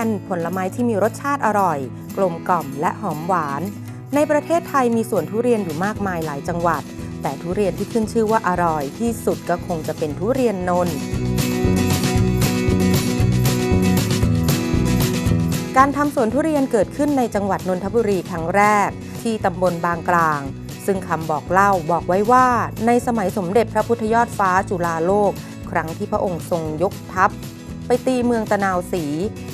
ยนผลไม้ที่มีรสชาติอร่อย กลมกล่อมและหอมหวาน ในประเทศไทยมีสวนทุเรียนอยู่มากมายหลายจังหวัด แต่ทุเรียนที่ขึ้นชื่อว่าอร่อยที่สุดก็คงจะเป็นทุเรียนนนท์การทำสวนทุเรียนเกิดขึ้นในจังหวัดนนทบุรีครั้งแรก ที่ตำบลบางกลาง ซึ่งคำบอกเล่าบอกไว้ว่า ในสมัยสมเด็จพระพุทธยอดฟ้าจุฬาโลก ครั้งที่พระองค์ทรงยกทัพ ไปตีเมืองตะนาวศรี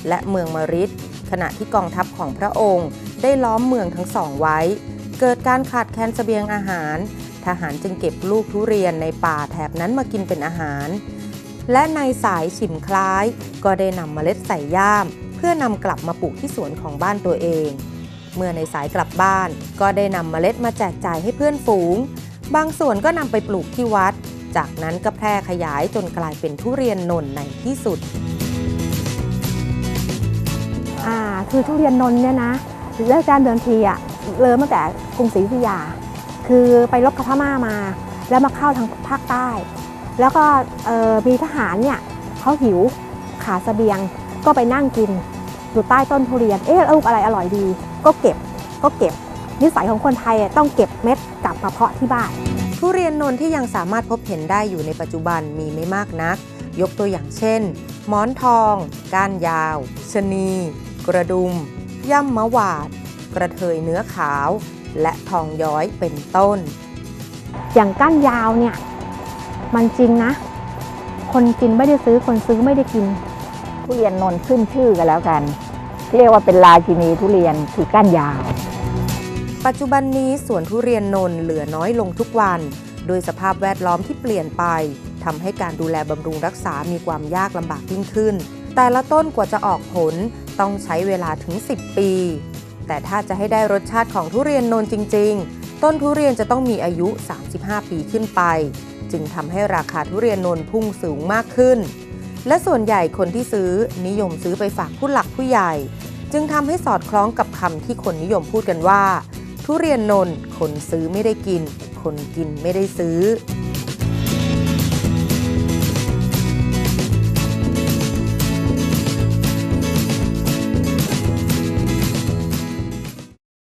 และเมืองมริดขณะที่กองทัพของพระองค์ ได้ล้อมเมืองทั้งสองไว้ เกิดการขาดแคลนเสบียงอาหาร ทหารจึงเก็บลูกทุเรียนในป่าแถบนั้นมากินเป็นอาหาร และในสายฉิมคล้าย ก็ได้นำเมล็ดใส่ย่าม เพื่อนำกลับมาปลูกที่สวนของบ้านตัวเอง เมื่อในสายกลับบ้าน ก็ได้นำเมล็ดมาแจกจ่ายให้เพื่อนฝูง บางส่วนก็นำไปปลูกที่วัด จากนั้นก็แพร่ขยายจนกลายเป็นทุเรียนนนในที่สุด อ่าคือทุเรียนนนเนี่ยนะเลิกการเดินทีอะเริ่มตั้งแต่กรุงศรีอยุธยา คือไปรบกับพม่ามา แล้วมาเข้าทางภาคใต้ แล้วก็มีทหารเนี่ยเขาหิวขาดเสบียงก็ไปนั่งกินอยู่ใต้ต้นทุเรียน เอ๊ะลูกอะไรอร่อยดี ก็เก็บก็เก็บ นิสัยของคนไทยต้องเก็บเม็ดกลับมาเพาะที่บ้าน ทุเรียนนนท์ที่ยังสามารถพบเห็นได้อยู่ในปัจจุบันมีไม่มากนัก ยกตัวอย่างเช่น หมอนทอง ก้านยาวชะนี กระดุม ย่ำมะหวาด กระเทยเนื้อขาว และทองย้อยเป็นต้น อย่างก้านยาวเนี่ย มันจริงนะ คนกินไม่ได้ซื้อคนซื้อไม่ได้กิน ทุเรียนนนท์ขึ้นชื่อกันแล้วกัน เรียกว่าเป็นราชินีทุเรียนคือก้านยาว ปัจจุบันนี้สวนทุเรียนนนเหลือน้อยลงทุกวัน โดยสภาพแวดล้อมที่เปลี่ยนไปทำให้การดูแลบำรุงรักษามีความยากลำบากยิ่งขึ้น แต่ละต้นกว่าจะออกผลต้องใช้เวลาถึง 10 ปี แต่ถ้าจะให้ได้รสชาติของทุเรียนนนจริง ๆ ต้นทุเรียนจะต้องมีอายุ 35 ปีขึ้นไป จึงทำให้ราคาทุเรียนนนพุ่งสูงมากขึ้น และส่วนใหญ่คนที่ซื้อนิยมซื้อไปฝากผู้หลักผู้ใหญ่ จึงทำให้สอดคล้องกับคำที่คนนิยมพูดกันว่า ทุเรียนนนท์คนซื้อไม่ได้กิน คนกินไม่ได้ซื้อ